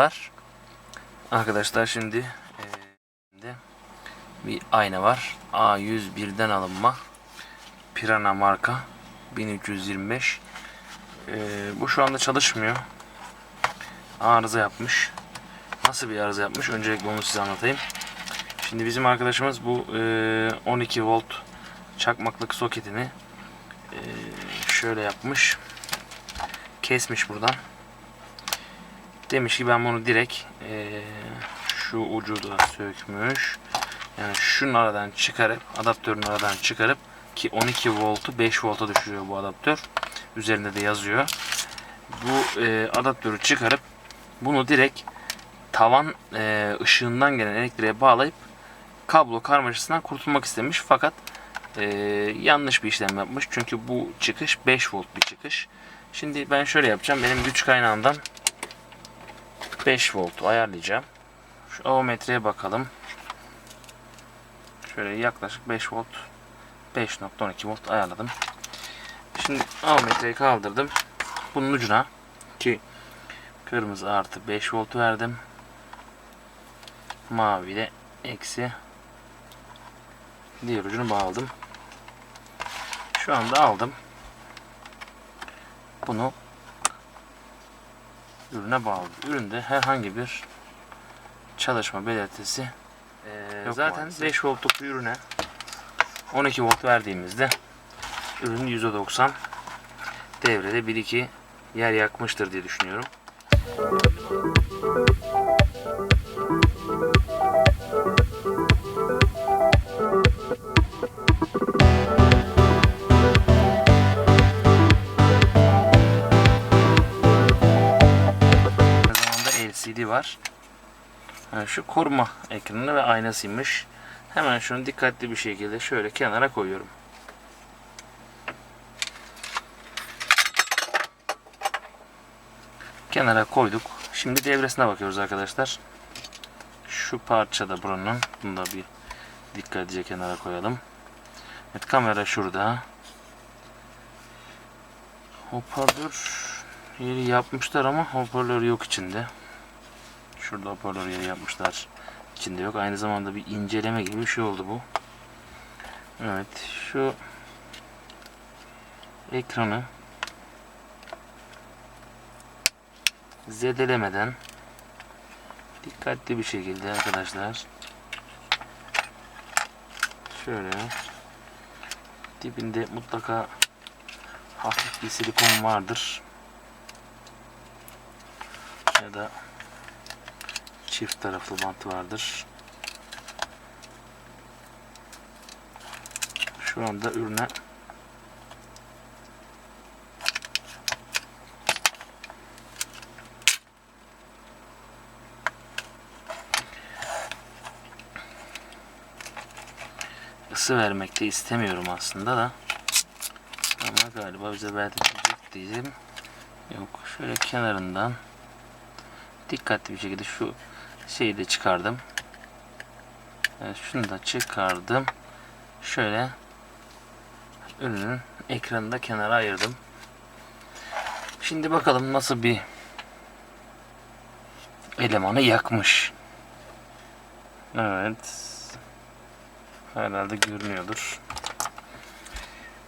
Merhabalar. Arkadaşlar şimdi e, bir ayna var. A101'den alınma. Pirana marka 1325. E, bu şu anda çalışmıyor. Arıza yapmış. Nasıl bir arıza yapmış? Öncelikle onu size anlatayım. Şimdi bizim arkadaşımız bu e, 12 volt çakmaklık soketini e, şöyle yapmış. Kesmiş buradan. Demiş ki ben bunu direkt eee, şu ucu da sökmüş. Yani şunun aradan çıkarıp adaptörün aradan çıkarıp ki 12 voltu 5 volta düşürüyor bu adaptör. Üzerinde de yazıyor. Bu eee, adaptörü çıkarıp bunu direkt tavan eee, ışığından gelen elektriğe bağlayıp kablo karmaşasından kurtulmak istemiş. Fakat eee, yanlış bir işlem yapmış. Çünkü bu çıkış 5 volt bir çıkış. Şimdi ben şöyle yapacağım. Benim güç kaynağından 5 volt ayarlayacağım. Şu avometreye bakalım. Şöyle yaklaşık 5 volt 5.12 volt ayarladım. Şimdi avometreyi kaldırdım. Bunun ucuna ki kırmızı artı 5 volt verdim. Mavi de eksi diğer ucunu bağladım. Şu anda aldım. Bunu ürüne bağlı. Üründe herhangi bir çalışma belirtisi ee, Yok zaten maalesef. 5 voltluk bir ürüne 12 volt verdiğimizde ürün %90 devrede 1-2 yer yakmıştır diye düşünüyorum. Yani şu koruma ekranı ve aynasıymış. Hemen şunu dikkatli bir şekilde şöyle kenara koyuyorum. Kenara koyduk. Şimdi devresine bakıyoruz arkadaşlar. Şu parça da buranın. Bunu da bir dikkatlice kenara koyalım. Evet kamera şurada. Hoparlör yeri yapmışlar ama hoparlör yok içinde. Şurada hoparlör yapmışlar. İçinde yok. Aynı zamanda bir inceleme gibi bir şey oldu bu. Evet. Şu ekranı zedelemeden dikkatli bir şekilde arkadaşlar şöyle dibinde mutlaka hafif bir silikon vardır ya da çift taraflı bant vardır. Şu anda ürüne ısı vermek de istemiyorum aslında da ama galiba bize verdirecek diyeceğim. Yok şöyle kenarından dikkatli bir şekilde şu şeyi de çıkardım. Evet, şunu da çıkardım. Şöyle ürünün ekranını da kenara ayırdım. Şimdi bakalım nasıl bir elemanı yakmış. Evet. Herhalde görünüyordur.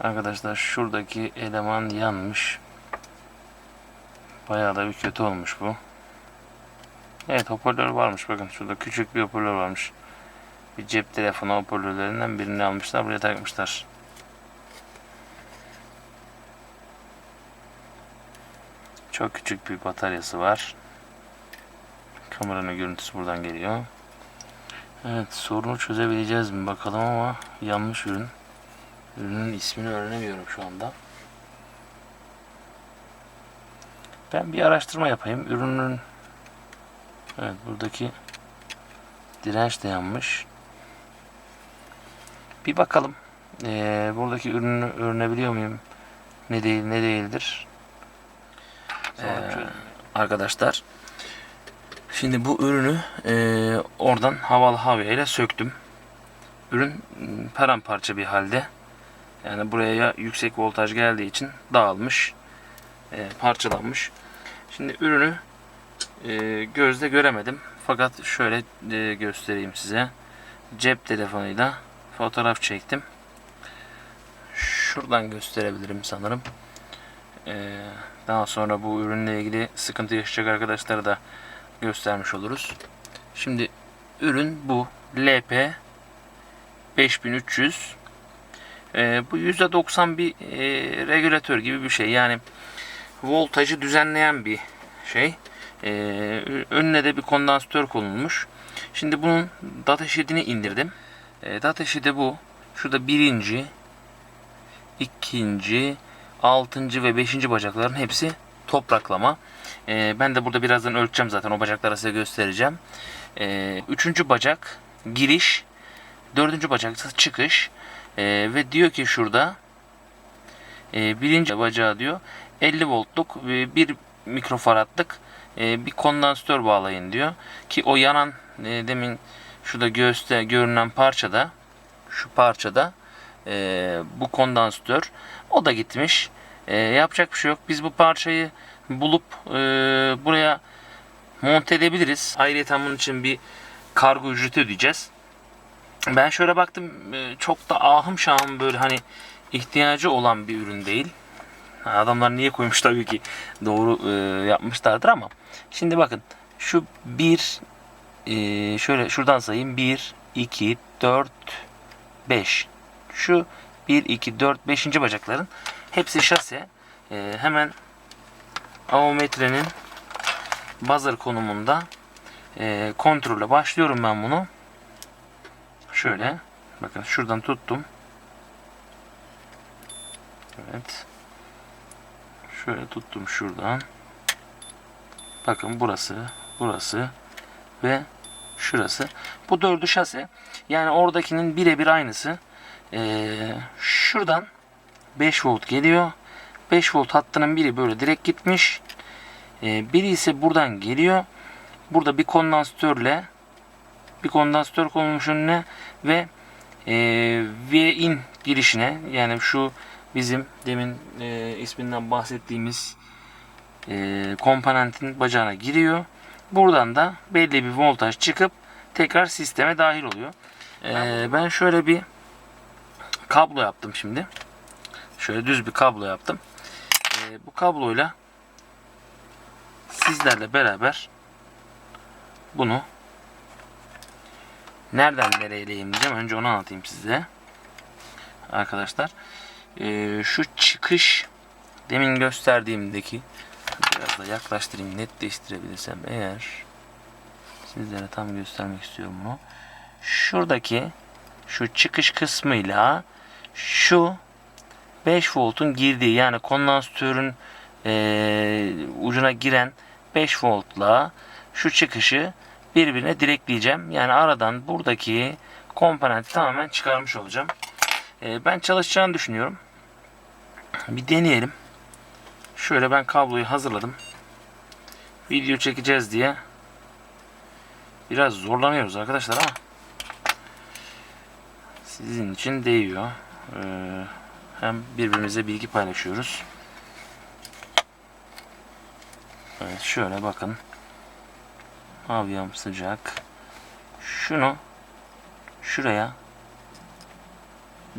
Arkadaşlar şuradaki eleman yanmış. Bayağı da bir kötü olmuş bu. Evet hoparlör varmış bakın şurada küçük bir hoparlör varmış. Bir cep telefonu hoparlörlerinden birini almışlar buraya takmışlar. Çok küçük bir bataryası var. Kameranın görüntüsü buradan geliyor. Evet sorunu çözebileceğiz mi bakalım ama yanlış ürün. Ürünün ismini öğrenemiyorum şu anda. Ben bir araştırma yapayım. Ürünün Evet buradaki direnç de yanmış. Bir bakalım. Ee, buradaki ürünü öğrenebiliyor muyum? Ne değil ne değildir. Ee, arkadaşlar şimdi bu ürünü e, oradan havalı havya ile söktüm. Ürün paramparça bir halde. Yani buraya ya yüksek voltaj geldiği için dağılmış. e, parçalanmış. Şimdi ürünü e, gözle göremedim. Fakat şöyle e, göstereyim size. Cep telefonuyla fotoğraf çektim. Şuradan gösterebilirim sanırım. E, daha sonra bu ürünle ilgili sıkıntı yaşayacak arkadaşlara da göstermiş oluruz. Şimdi ürün bu. LP 5300 e, bu %90 bir e, regülatör gibi bir şey. Yani voltajı düzenleyen bir şey. E, önüne de bir kondansatör konulmuş. Şimdi bunun datasheet'ini indirdim. E, datasheet'i bu. Şurada birinci, ikinci, altıncı ve beşinci bacakların hepsi topraklama. E, ben de burada birazdan ölçeceğim zaten. O bacakları size göstereceğim. E, üçüncü bacak giriş. Dördüncü bacak ise çıkış. E, ve diyor ki şurada e, birinci bacağı diyor 50 voltluk bir mikrofaradlık e, bir kondansatör bağlayın diyor. Ki o yanan e, demin şurada göğüste görünen parçada şu parçada e, bu kondansatör o da gitmiş. E, yapacak bir şey yok. Biz bu parçayı bulup e, buraya monte edebiliriz. Ayrıca bunun için bir kargo ücreti ödeyeceğiz. Ben şöyle baktım e, çok da ahım şahım böyle hani ihtiyacı olan bir ürün değil. Adamlar niye koymuş tabii ki doğru e, yapmışlardır ama. Şimdi bakın şu bir e, şöyle şuradan sayayım 1 2 4 5 şu 1 2 4 5. bacakların hepsi şase E, hemen avometrenin buzzer konumunda e, kontrole başlıyorum ben bunu. Şöyle. Bakın şuradan tuttum. Evet. Şöyle tuttum şuradan. Bakın burası, burası ve şurası. Bu dördü şase. Yani oradakinin birebir aynısı. Ee, şuradan 5 volt geliyor. 5 volt hattının biri böyle direkt gitmiş. Ee, biri ise buradan geliyor. Burada bir kondansatörle bir kondansatör konulmuş önüne ve e, V-in girişine yani şu bizim demin e, isminden bahsettiğimiz e, komponentin bacağına giriyor. Buradan da belli bir voltaj çıkıp tekrar sisteme dahil oluyor. E, ben şöyle bir kablo yaptım şimdi. Şöyle düz bir kablo yaptım. E, bu kabloyla sizlerle beraber bunu nereden nereye diyeceğim. Önce onu anlatayım size. Arkadaşlar. Ee, şu çıkış demin gösterdiğimdeki biraz da yaklaştırayım netleştirebilirsem eğer sizlere tam göstermek istiyorum bunu. Şuradaki şu çıkış kısmıyla şu 5 voltun girdiği yani kondansatörün ee, ucuna giren 5 voltla şu çıkışı birbirine direkleyeceğim. Yani aradan buradaki komponenti tamamen çıkarmış olacağım. Ee, ben çalışacağını düşünüyorum. Bir deneyelim. Şöyle ben kabloyu hazırladım. Video çekeceğiz diye biraz zorlanıyoruz arkadaşlar ama sizin için değiyor. Ee, hem birbirimize bilgi paylaşıyoruz. Evet şöyle bakın. Avyam sıcak. Şunu şuraya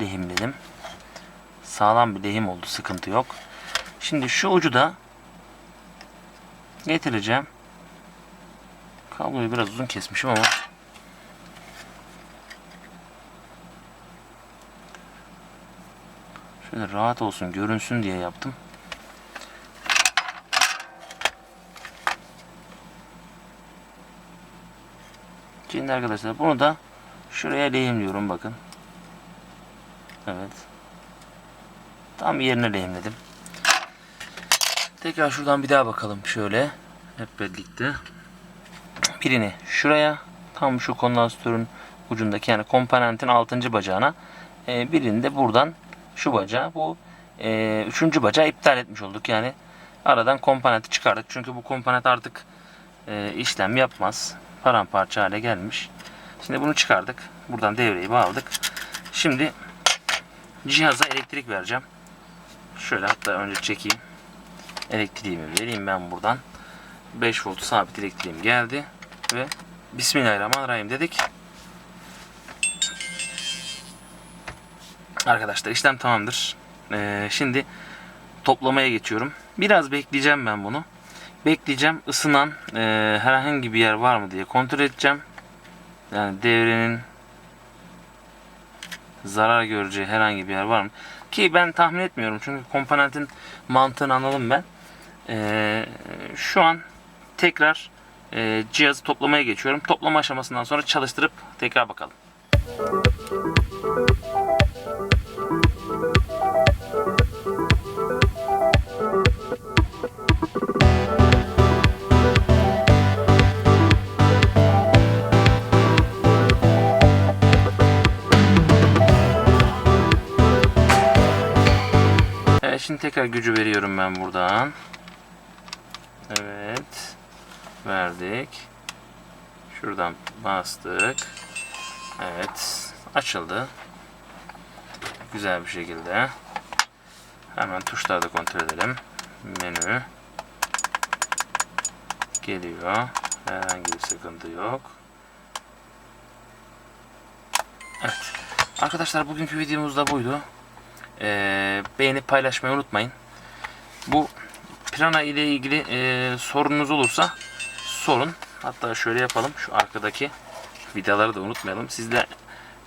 lehimledim. Sağlam bir lehim oldu. Sıkıntı yok. Şimdi şu ucu da getireceğim. Kabloyu biraz uzun kesmişim ama şöyle rahat olsun görünsün diye yaptım. Şimdi arkadaşlar bunu da şuraya lehimliyorum bakın. Evet. Tam yerine lehimledim. Tekrar şuradan bir daha bakalım şöyle. Hep birlikte. Birini şuraya. Tam şu kondansatörün ucundaki yani komponentin 6. bacağına. E, birini de buradan şu bacağı. Bu e, üçüncü bacağı iptal etmiş olduk. Yani aradan komponenti çıkardık. Çünkü bu komponent artık e, işlem yapmaz. Paramparça hale gelmiş. Şimdi bunu çıkardık. Buradan devreyi bağladık. Şimdi cihaza elektrik vereceğim. Şöyle hatta önce çekeyim. Elektriğimi vereyim ben buradan. 5 volt sabit elektriğim geldi ve Bismillahirrahmanirrahim dedik. Arkadaşlar işlem tamamdır. Ee, şimdi toplamaya geçiyorum. Biraz bekleyeceğim ben bunu. Bekleyeceğim. ısınan e, herhangi bir yer var mı diye kontrol edeceğim. Yani devrenin zarar göreceği herhangi bir yer var mı? Ki ben tahmin etmiyorum çünkü komponentin mantığını anladım ben. Ee, şu an tekrar e, cihazı toplamaya geçiyorum. Toplama aşamasından sonra çalıştırıp tekrar bakalım. Şimdi tekrar gücü veriyorum ben buradan. Evet. Verdik. Şuradan bastık. Evet. Açıldı. Güzel bir şekilde. Hemen tuşlarda kontrol edelim. Menü. Geliyor. Herhangi bir sıkıntı yok. Evet. Arkadaşlar bugünkü videomuz da buydu. Ee, beğenip paylaşmayı unutmayın. Bu Pirana ile ilgili e, sorununuz olursa sorun. Hatta şöyle yapalım. Şu arkadaki vidaları da unutmayalım. Sizle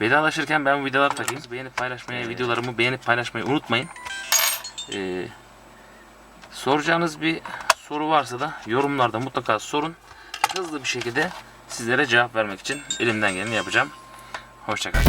vedalaşırken ben bu vidaları takayım. Beğenip paylaşmayı, videolarımı beğenip paylaşmayı unutmayın. Ee, soracağınız bir soru varsa da yorumlarda mutlaka sorun. Hızlı bir şekilde sizlere cevap vermek için elimden geleni yapacağım. Hoşçakalın.